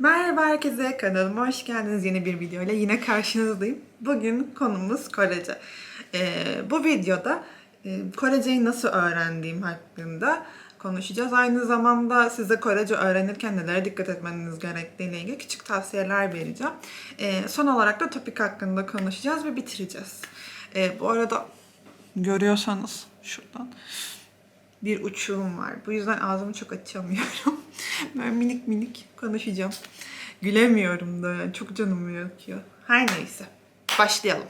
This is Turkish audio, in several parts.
Merhaba herkese, kanalıma hoş geldiniz. Yeni bir video ile yine karşınızdayım. Bugün konumuz Korece. Ee, bu videoda e, Koreceyi nasıl öğrendiğim hakkında konuşacağız. Aynı zamanda size Korece öğrenirken nelere dikkat etmeniz gerektiğiyle ilgili küçük tavsiyeler vereceğim. Ee, son olarak da topik hakkında konuşacağız ve bitireceğiz. Ee, bu arada görüyorsanız şuradan bir uçuğum var. Bu yüzden ağzımı çok açamıyorum. Ben minik minik konuşacağım. Gülemiyorum da yani çok canımı yakıyor. Her neyse. Başlayalım.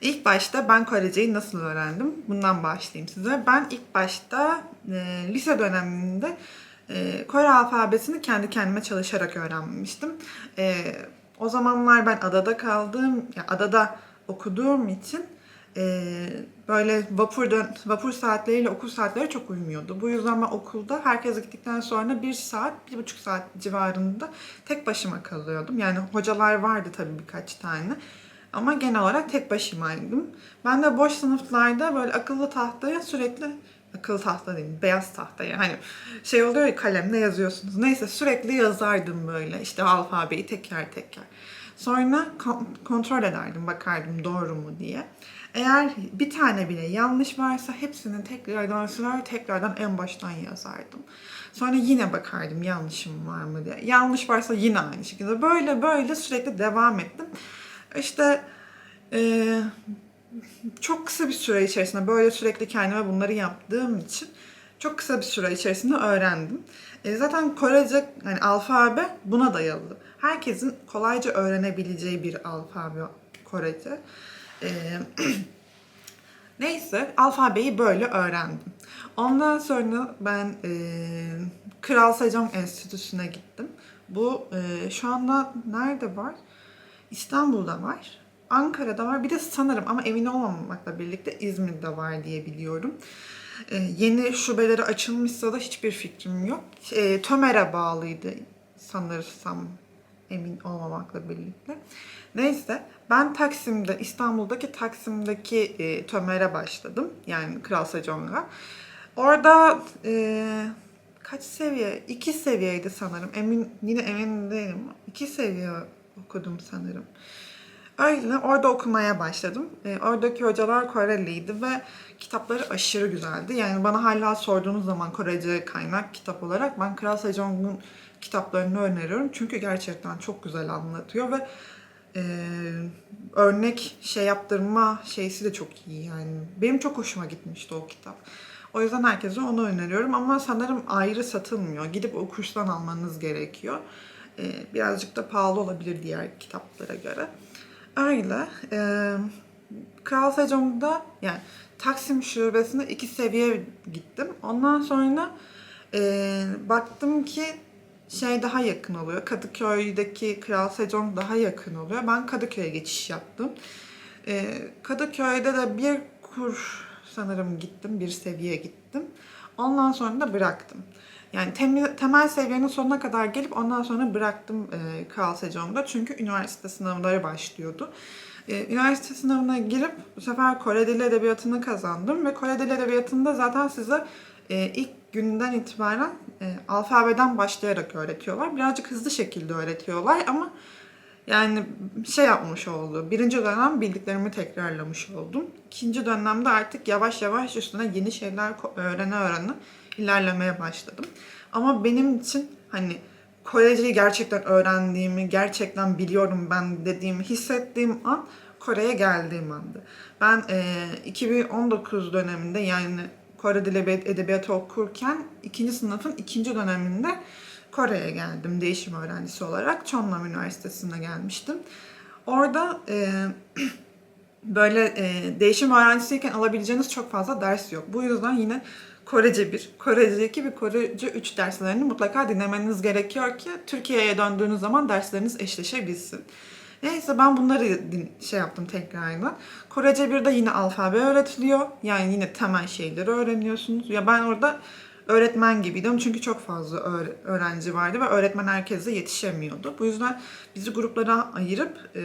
İlk başta ben Koreceyi nasıl öğrendim? Bundan başlayayım size. Ben ilk başta e, lise döneminde e, Kore alfabesini kendi kendime çalışarak öğrenmiştim. E, o zamanlar ben adada kaldığım, ya adada okuduğum için e, böyle vapur dön- vapur saatleriyle okul saatleri çok uymuyordu. Bu yüzden ben okulda herkes gittikten sonra bir saat, bir buçuk saat civarında tek başıma kalıyordum. Yani hocalar vardı tabii birkaç tane. Ama genel olarak tek başımaydım. Ben de boş sınıflarda böyle akıllı tahtaya sürekli akıllı tahta değil, beyaz tahtaya hani şey oluyor ya kalemle yazıyorsunuz. Neyse sürekli yazardım böyle işte alfabeyi teker teker. Sonra kon- kontrol ederdim, bakardım doğru mu diye. Eğer bir tane bile yanlış varsa hepsini tekrardan siler, tekrardan en baştan yazardım. Sonra yine bakardım yanlışım var mı diye. Yanlış varsa yine aynı şekilde. Böyle böyle sürekli devam ettim. İşte eee, çok kısa bir süre içerisinde böyle sürekli kendime bunları yaptığım için çok kısa bir süre içerisinde öğrendim. E, zaten Korece yani alfabe buna dayalı. Herkesin kolayca öğrenebileceği bir alfabe Korece. E, neyse alfabeyi böyle öğrendim. Ondan sonra ben e, Kral Sejong Enstitüsü'ne gittim. Bu e, şu anda nerede var? İstanbul'da var. Ankara'da var. Bir de sanırım ama emin olmamakla birlikte İzmir'de var diye biliyorum. Ee, yeni şubeleri açılmışsa da hiçbir fikrim yok. Ee, Tömer'e bağlıydı sanırsam emin olmamakla birlikte. Neyse ben Taksim'de, İstanbul'daki Taksim'deki e, Tömer'e başladım. Yani Kral Sejong'a. Orada e, kaç seviye? İki seviyeydi sanırım. Emin yine emin değilim. İki seviye okudum sanırım. Öyle orada okumaya başladım. E, oradaki hocalar Koreliydi ve kitapları aşırı güzeldi. Yani bana hala sorduğunuz zaman Korece kaynak kitap olarak ben Kral Sejong'un kitaplarını öneriyorum. Çünkü gerçekten çok güzel anlatıyor ve e, örnek şey yaptırma şeysi de çok iyi yani. Benim çok hoşuma gitmişti o kitap. O yüzden herkese onu öneriyorum ama sanırım ayrı satılmıyor. Gidip o almanız gerekiyor. E, birazcık da pahalı olabilir diğer kitaplara göre. Öyle. E, Kral Sejong'da yani Taksim şubesinde iki seviye gittim. Ondan sonra e, baktım ki şey daha yakın oluyor. Kadıköy'deki Kral Sejong daha yakın oluyor. Ben Kadıköy'e geçiş yaptım. E, Kadıköy'de de bir kur sanırım gittim. Bir seviye gittim. Ondan sonra da bıraktım. Yani temel, temel seviyenin sonuna kadar gelip ondan sonra bıraktım e, Kral Sejong'da. Çünkü üniversite sınavları başlıyordu. E, üniversite sınavına girip bu sefer Kore Dili Edebiyatı'nı kazandım. Ve Kore Dili Edebiyatı'nda zaten size e, ilk günden itibaren e, alfabeden başlayarak öğretiyorlar. Birazcık hızlı şekilde öğretiyorlar ama yani şey yapmış oldu. Birinci dönem bildiklerimi tekrarlamış oldum. İkinci dönemde artık yavaş yavaş üstüne yeni şeyler öğrene öğrene ilerlemeye başladım. Ama benim için hani Koreceyi gerçekten öğrendiğimi, gerçekten biliyorum ben dediğimi hissettiğim an Kore'ye geldiğim andı. Ben e, 2019 döneminde yani Kore Dili Edebiyatı okurken ikinci sınıfın ikinci döneminde Kore'ye geldim değişim öğrencisi olarak. Chongnam Üniversitesi'ne gelmiştim. Orada e, böyle e, değişim öğrencisiyken alabileceğiniz çok fazla ders yok. Bu yüzden yine Korece 1, Korece 2 ve Korece 3 derslerini mutlaka dinlemeniz gerekiyor ki Türkiye'ye döndüğünüz zaman dersleriniz eşleşebilsin. Neyse ben bunları şey yaptım tekrardan. Korece 1'de yine alfabe öğretiliyor. Yani yine temel şeyleri öğreniyorsunuz. Ya ben orada öğretmen gibiydim çünkü çok fazla öğre- öğrenci vardı ve öğretmen herkese yetişemiyordu. Bu yüzden bizi gruplara ayırıp e,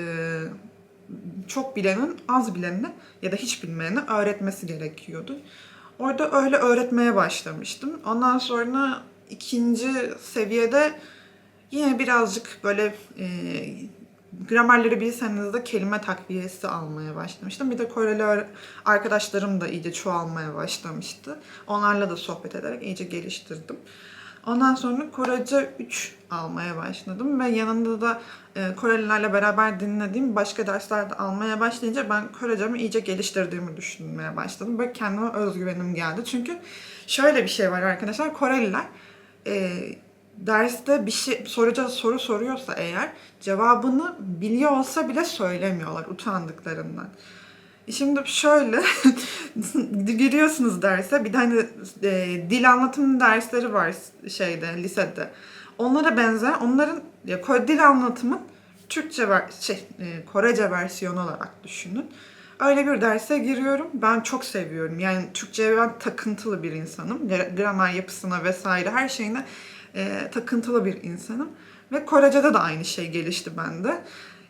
çok bilenin az bilenine ya da hiç bilmeyene öğretmesi gerekiyordu. Orada öyle öğretmeye başlamıştım. Ondan sonra ikinci seviyede Yine birazcık böyle e, gramerleri bilseniz de kelime takviyesi almaya başlamıştım. Bir de Koreli arkadaşlarım da iyice çoğalmaya başlamıştı. Onlarla da sohbet ederek iyice geliştirdim. Ondan sonra Korece 3 almaya başladım ve yanında da e, Korelilerle beraber dinlediğim başka dersler de almaya başlayınca ben Korecemi iyice geliştirdiğimi düşünmeye başladım. Böyle kendime özgüvenim geldi. Çünkü şöyle bir şey var arkadaşlar. Koreliler e, derste bir şey soruca soru soruyorsa eğer cevabını biliyor olsa bile söylemiyorlar utandıklarından. Şimdi şöyle giriyorsunuz derse bir tane e, dil anlatım dersleri var şeyde lisede. Onlara benzer onların ya, dil anlatımın Türkçe ver, şey e, Korece versiyonu olarak düşünün. Öyle bir derse giriyorum. Ben çok seviyorum. Yani Türkçe'ye ben takıntılı bir insanım. Gra- Gramer yapısına vesaire her şeyine e, takıntılı bir insanım. Ve Korece'de de aynı şey gelişti bende.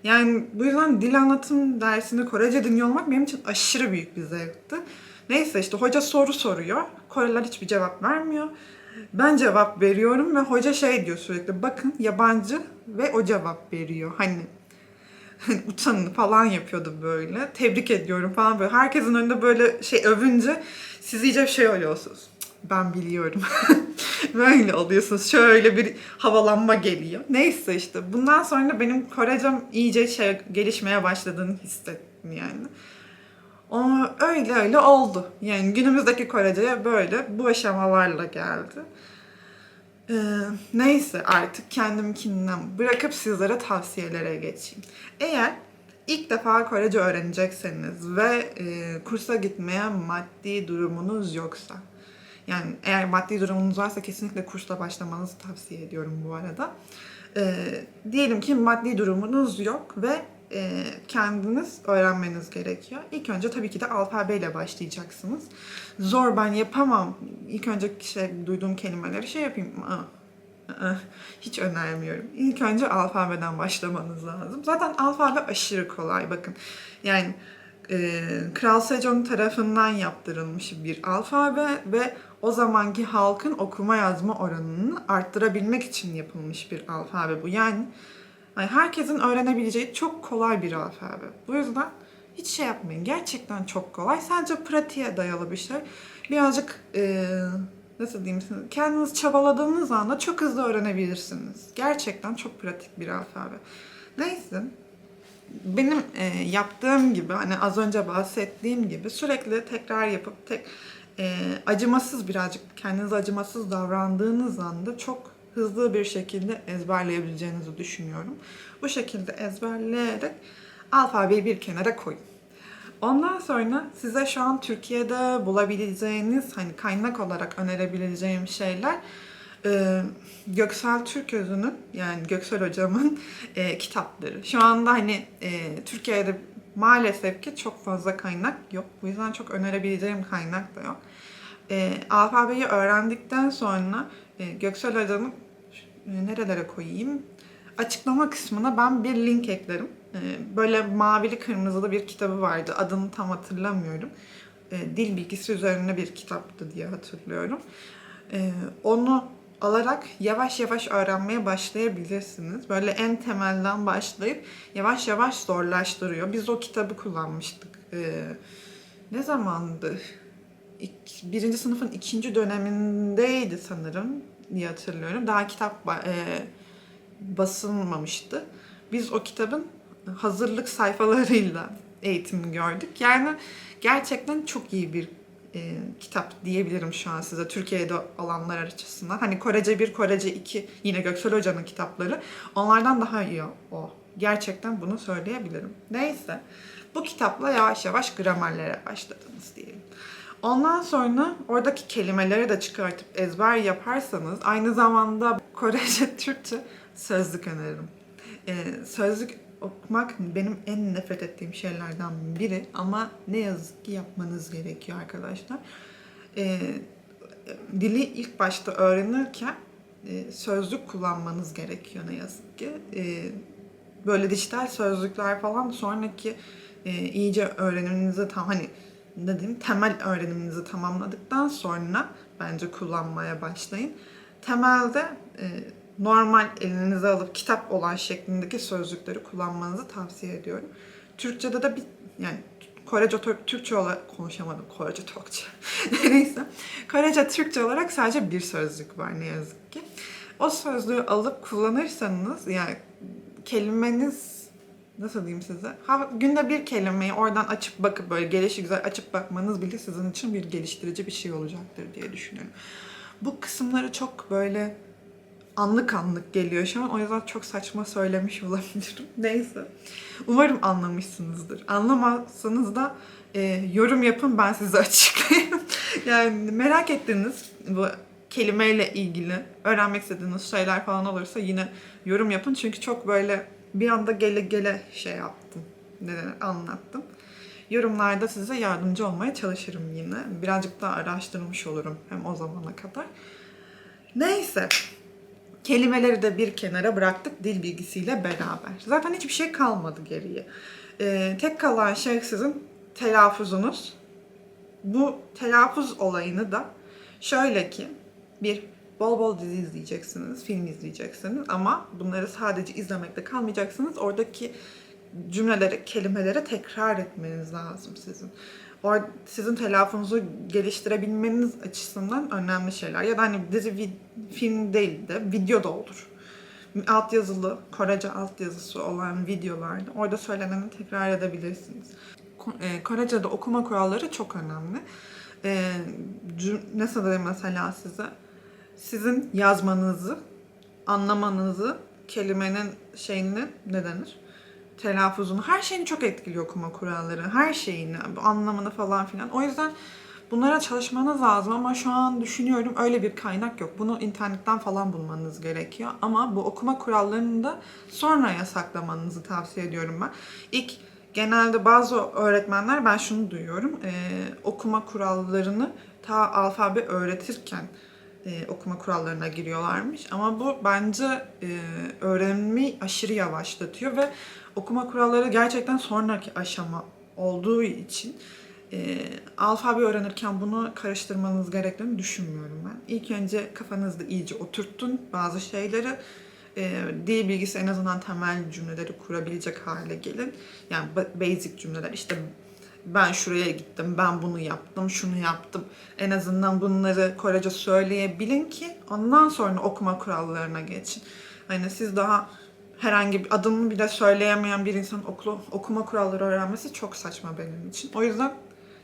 Yani bu yüzden dil anlatım dersinde Korece dinliyor olmak benim için aşırı büyük bir zevkti. Neyse işte hoca soru soruyor. Koreliler hiçbir cevap vermiyor. Ben cevap veriyorum ve hoca şey diyor sürekli bakın yabancı ve o cevap veriyor. Hani hani utanın falan yapıyordu böyle. Tebrik ediyorum falan böyle. Herkesin önünde böyle şey övünce siz iyice şey oluyorsunuz. "Cık, Ben biliyorum. böyle oluyorsunuz. Şöyle bir havalanma geliyor. Neyse işte bundan sonra benim Korecem iyice şey gelişmeye başladığını hissettim yani. O öyle öyle oldu. Yani günümüzdeki Korece'ye böyle bu aşamalarla geldi. Ee, neyse artık kendimkinden bırakıp sizlere tavsiyelere geçeyim. Eğer ilk defa Korece öğrenecekseniz ve e, kursa gitmeye maddi durumunuz yoksa, yani eğer maddi durumunuz varsa kesinlikle kursla başlamanızı tavsiye ediyorum bu arada. Ee, diyelim ki maddi durumunuz yok ve e, kendiniz öğrenmeniz gerekiyor. İlk önce tabii ki de alfabeyle başlayacaksınız. Zor ben yapamam. İlk önce şey, duyduğum kelimeleri şey yapayım. Aa, hiç önermiyorum. İlk önce alfabeden başlamanız lazım. Zaten alfabe aşırı kolay bakın. Yani e, Kral Sejong tarafından yaptırılmış bir alfabe ve o zamanki halkın okuma yazma oranını arttırabilmek için yapılmış bir alfabe bu. Yani herkesin öğrenebileceği çok kolay bir alfabe. Bu yüzden hiç şey yapmayın. Gerçekten çok kolay. Sadece pratiğe dayalı bir şey. Birazcık eee, nasıl diyeyim size, kendiniz çabaladığınız anda çok hızlı öğrenebilirsiniz. Gerçekten çok pratik bir alfabe. Neyse. Benim e, yaptığım gibi hani az önce bahsettiğim gibi sürekli tekrar yapıp tek e, acımasız birazcık kendinize acımasız davrandığınız anda çok hızlı bir şekilde ezberleyebileceğinizi düşünüyorum. Bu şekilde ezberleyerek alfabeyi bir kenara koyun. Ondan sonra size şu an Türkiye'de bulabileceğiniz hani kaynak olarak önerebileceğim şeyler e, Göksel Türközü'nün yani Göksel hocamın e, kitapları. Şu anda hani e, Türkiye'de maalesef ki çok fazla kaynak yok. Bu yüzden çok önerebileceğim kaynak da yok. E, alfabeyi öğrendikten sonra e, Göksel hocamın e, nerelere koyayım? Açıklama kısmına ben bir link eklerim. E, böyle mavili kırmızılı bir kitabı vardı. Adını tam hatırlamıyorum. E, dil bilgisi üzerine bir kitaptı diye hatırlıyorum. E, onu alarak yavaş yavaş öğrenmeye başlayabilirsiniz. Böyle en temelden başlayıp yavaş yavaş zorlaştırıyor. Biz o kitabı kullanmıştık. E, ne zamandı? İk- birinci sınıfın ikinci dönemindeydi sanırım diye hatırlıyorum. Daha kitap e, basılmamıştı. Biz o kitabın hazırlık sayfalarıyla eğitim gördük. Yani gerçekten çok iyi bir e, kitap diyebilirim şu an size Türkiye'de olanlar açısından. Hani Korece 1, Korece 2 yine Göksel Hoca'nın kitapları. Onlardan daha iyi o. Gerçekten bunu söyleyebilirim. Neyse. Bu kitapla yavaş yavaş gramerlere başladınız diyelim. Ondan sonra oradaki kelimeleri de çıkartıp ezber yaparsanız aynı zamanda Korece, Türkçe sözlük öneririm. Ee, sözlük okumak benim en nefret ettiğim şeylerden biri ama ne yazık ki yapmanız gerekiyor arkadaşlar. Ee, dili ilk başta öğrenirken e, sözlük kullanmanız gerekiyor ne yazık ki. Ee, böyle dijital sözlükler falan sonraki e, iyice öğreniminizi tam hani ne diyeyim temel öğreniminizi tamamladıktan sonra bence kullanmaya başlayın. Temelde e, normal elinize alıp kitap olan şeklindeki sözcükleri kullanmanızı tavsiye ediyorum. Türkçe'de de bir yani Korece Tür- Türkçe olarak konuşamadım. Korece Türkçe. Neyse. Korece Türkçe olarak sadece bir sözcük var ne yazık ki. O sözlüğü alıp kullanırsanız yani kelimeniz nasıl diyeyim size? Ha, günde bir kelimeyi oradan açıp bakıp böyle gelişi güzel açıp bakmanız bile sizin için bir geliştirici bir şey olacaktır diye düşünüyorum. Bu kısımları çok böyle anlık anlık geliyor şu an. O yüzden çok saçma söylemiş olabilirim. Neyse. Umarım anlamışsınızdır. Anlamazsanız da e, yorum yapın ben size açıklayayım. yani merak ettiğiniz bu kelimeyle ilgili öğrenmek istediğiniz şeyler falan olursa yine yorum yapın. Çünkü çok böyle bir anda gele gele şey yaptım. Neden anlattım. Yorumlarda size yardımcı olmaya çalışırım yine. Birazcık daha araştırmış olurum hem o zamana kadar. Neyse. Kelimeleri de bir kenara bıraktık dil bilgisiyle beraber. Zaten hiçbir şey kalmadı geriye. Ee, tek kalan şey sizin telaffuzunuz. Bu telaffuz olayını da şöyle ki bir bol bol dizi izleyeceksiniz, film izleyeceksiniz ama bunları sadece izlemekte kalmayacaksınız. Oradaki cümleleri, kelimeleri tekrar etmeniz lazım sizin. O sizin telaffuzunuzu geliştirebilmeniz açısından önemli şeyler. Ya da hani dizi, vid- film değil de video da olur. Alt yazılı, Korece alt yazısı olan videolarda orada söyleneni tekrar edebilirsiniz. E, Korece'de okuma kuralları çok önemli. E, cüm- nasıl mesela size? Sizin yazmanızı, anlamanızı, kelimenin şeyini ne denir? Telaffuzunu, her şeyini çok etkiliyor okuma kuralları. Her şeyini, anlamını falan filan. O yüzden bunlara çalışmanız lazım ama şu an düşünüyorum öyle bir kaynak yok. Bunu internetten falan bulmanız gerekiyor. Ama bu okuma kurallarını da sonraya saklamanızı tavsiye ediyorum ben. İlk genelde bazı öğretmenler ben şunu duyuyorum. e, okuma kurallarını ta alfabe öğretirken e, okuma kurallarına giriyorlarmış. Ama bu bence e, öğrenimi aşırı yavaşlatıyor ve okuma kuralları gerçekten sonraki aşama olduğu için e, alfabe öğrenirken bunu karıştırmanız gerektiğini düşünmüyorum ben. İlk önce kafanızda iyice oturttun bazı şeyleri. E, dil bilgisi en azından temel cümleleri kurabilecek hale gelin. Yani ba- basic cümleler işte ben şuraya gittim, ben bunu yaptım, şunu yaptım. En azından bunları Korece söyleyebilin ki ondan sonra okuma kurallarına geçin. Hani siz daha herhangi bir adımını bile söyleyemeyen bir insanın okulu, okuma kuralları öğrenmesi çok saçma benim için. O yüzden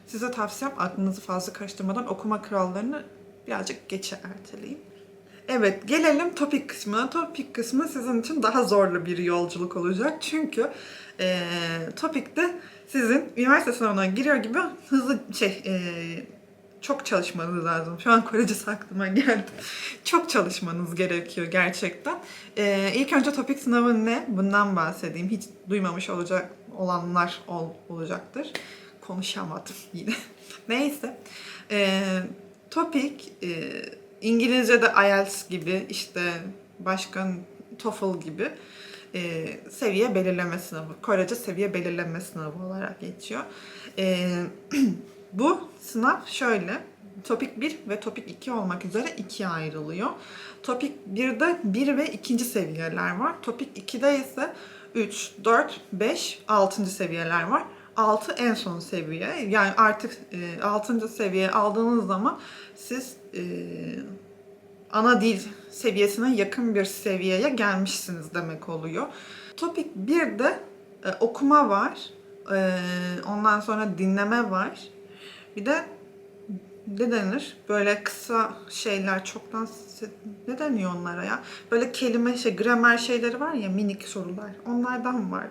size tavsiyem aklınızı fazla karıştırmadan okuma kurallarını birazcık geçe erteleyin. Evet, gelelim topik kısmına. Topik kısmı sizin için daha zorlu bir yolculuk olacak. Çünkü eee topikte sizin üniversite sınavına giriyor gibi hızlı şey eee, çok çalışmanız lazım. Şu an Korecesi aklıma geldi. Çok çalışmanız gerekiyor gerçekten. Ee, ilk önce topik sınavı ne? Bundan bahsedeyim. Hiç duymamış olacak olanlar ol, olacaktır. Konuşamadım yine. Neyse. Ee, topik e, İngilizce'de IELTS gibi işte başka TOEFL gibi e, seviye belirleme sınavı. Korece seviye belirleme sınavı olarak geçiyor. E, bu sınav şöyle. Topik 1 ve topik 2 olmak üzere ikiye ayrılıyor. Topik 1'de 1 ve 2. seviyeler var. Topik 2'de ise 3, 4, 5, 6. seviyeler var. 6 en son seviye. Yani artık e, 6. seviye aldığınız zaman siz e, ana dil seviyesine yakın bir seviyeye gelmişsiniz demek oluyor. Topik 1'de e, okuma var. E, ondan sonra dinleme var. Bir de ne denir? Böyle kısa şeyler çoktan ne deniyor onlara ya? Böyle kelime şey gramer şeyleri var ya minik sorular. Onlardan var.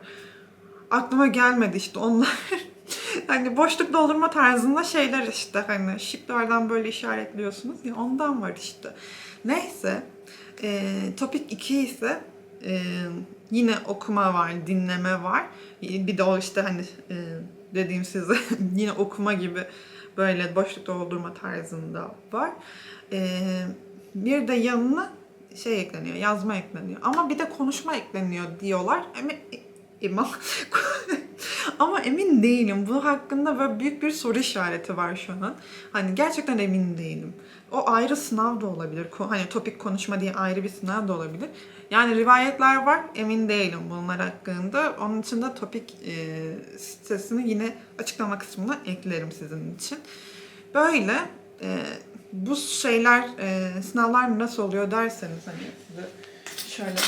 Aklıma gelmedi işte onlar. hani boşluk doldurma tarzında şeyler işte hani şıklardan böyle işaretliyorsunuz ya ondan var işte. Neyse. E, topik 2 ise e, yine okuma var, dinleme var. Bir de o işte hani e, dediğim size yine okuma gibi böyle boşluk doldurma tarzında var. E, bir de yanına şey ekleniyor, yazma ekleniyor. Ama bir de konuşma ekleniyor diyorlar. Ama, ama Ama emin değilim. Bu hakkında böyle büyük bir soru işareti var şu an. Hani gerçekten emin değilim. O ayrı sınav da olabilir. Hani topik konuşma diye ayrı bir sınav da olabilir. Yani rivayetler var. Emin değilim bunlar hakkında. Onun için de topik e, sitesini yine açıklama kısmına eklerim sizin için. Böyle e, bu şeyler, e, sınavlar nasıl oluyor derseniz hani size şöyle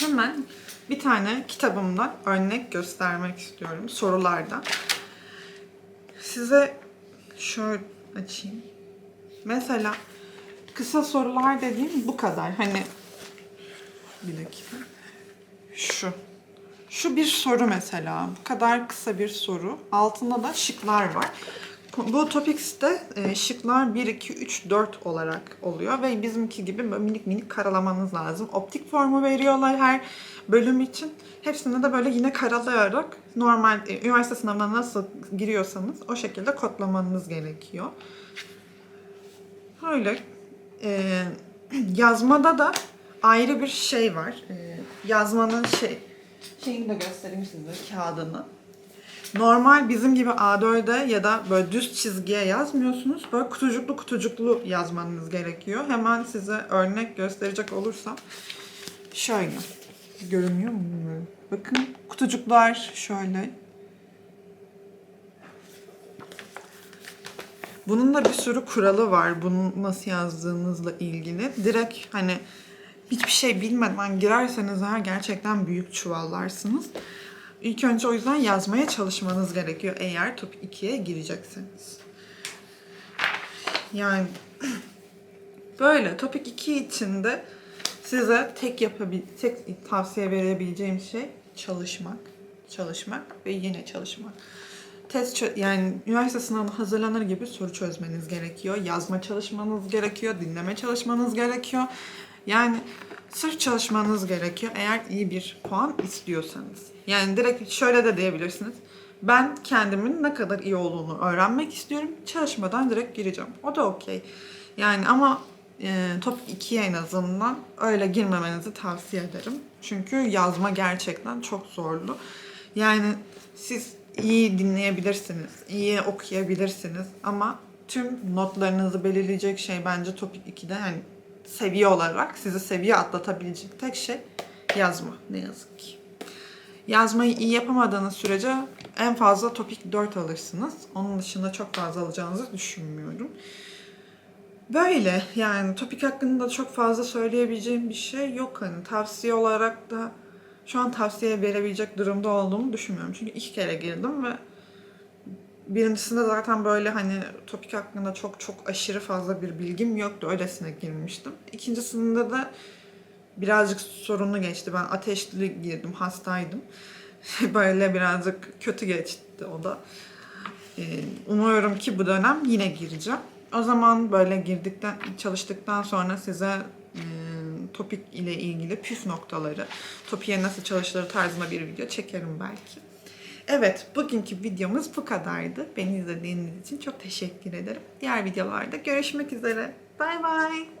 hemen bir tane kitabımdan örnek göstermek istiyorum sorulardan. Size şöyle açayım. Mesela kısa sorular dediğim bu kadar. Hani bir dakika. Şu. Şu bir soru mesela. Bu kadar kısa bir soru. Altında da şıklar var. Bu Topics'te e, şıklar 1, 2, 3, 4 olarak oluyor ve bizimki gibi minik minik karalamanız lazım. Optik formu veriyorlar her bölüm için. Hepsini de böyle yine karalayarak normal e, üniversite sınavına nasıl giriyorsanız o şekilde kodlamanız gerekiyor. Öyle. E, yazmada da ayrı bir şey var. E, yazmanın şey şeyini de göstereyim size kağıdını. Normal bizim gibi A4'e ya da böyle düz çizgiye yazmıyorsunuz. Böyle kutucuklu kutucuklu yazmanız gerekiyor. Hemen size örnek gösterecek olursam şöyle. Görünüyor mu bilmiyorum. Bakın kutucuklar şöyle. Bunun da bir sürü kuralı var. Bunu nasıl yazdığınızla ilgili. Direkt hani hiçbir şey bilmeden girerseniz eğer gerçekten büyük çuvallarsınız. İlk önce o yüzden yazmaya çalışmanız gerekiyor eğer top 2'ye girecekseniz. Yani böyle topik 2 içinde size tek yapabil tek tavsiye verebileceğim şey çalışmak, çalışmak ve yine çalışmak. Test yani üniversite sınavına hazırlanır gibi soru çözmeniz gerekiyor. Yazma çalışmanız gerekiyor, dinleme çalışmanız gerekiyor. Yani sırf çalışmanız gerekiyor eğer iyi bir puan istiyorsanız. Yani direkt şöyle de diyebilirsiniz. Ben kendimin ne kadar iyi olduğunu öğrenmek istiyorum. Çalışmadan direkt gireceğim. O da okey. Yani ama top 2'ye en azından öyle girmemenizi tavsiye ederim. Çünkü yazma gerçekten çok zorlu. Yani siz iyi dinleyebilirsiniz, iyi okuyabilirsiniz ama tüm notlarınızı belirleyecek şey bence topik 2'de yani seviye olarak sizi seviye atlatabilecek tek şey yazma ne yazık ki. Yazmayı iyi yapamadığınız sürece en fazla topik 4 alırsınız. Onun dışında çok fazla alacağınızı düşünmüyorum. Böyle yani topik hakkında çok fazla söyleyebileceğim bir şey yok hani tavsiye olarak da şu an tavsiye verebilecek durumda olduğumu düşünmüyorum. Çünkü iki kere girdim ve birincisinde zaten böyle hani topik hakkında çok çok aşırı fazla bir bilgim yoktu. Öylesine girmiştim. İkincisinde de birazcık sorunlu geçti. Ben ateşli girdim, hastaydım. böyle birazcık kötü geçti o da. Ee, umuyorum ki bu dönem yine gireceğim. O zaman böyle girdikten, çalıştıktan sonra size e, topik ile ilgili püf noktaları, topiğe nasıl çalışılır tarzında bir video çekerim belki. Evet, bugünkü videomuz bu kadardı. Beni izlediğiniz için çok teşekkür ederim. Diğer videolarda görüşmek üzere. Bay bay.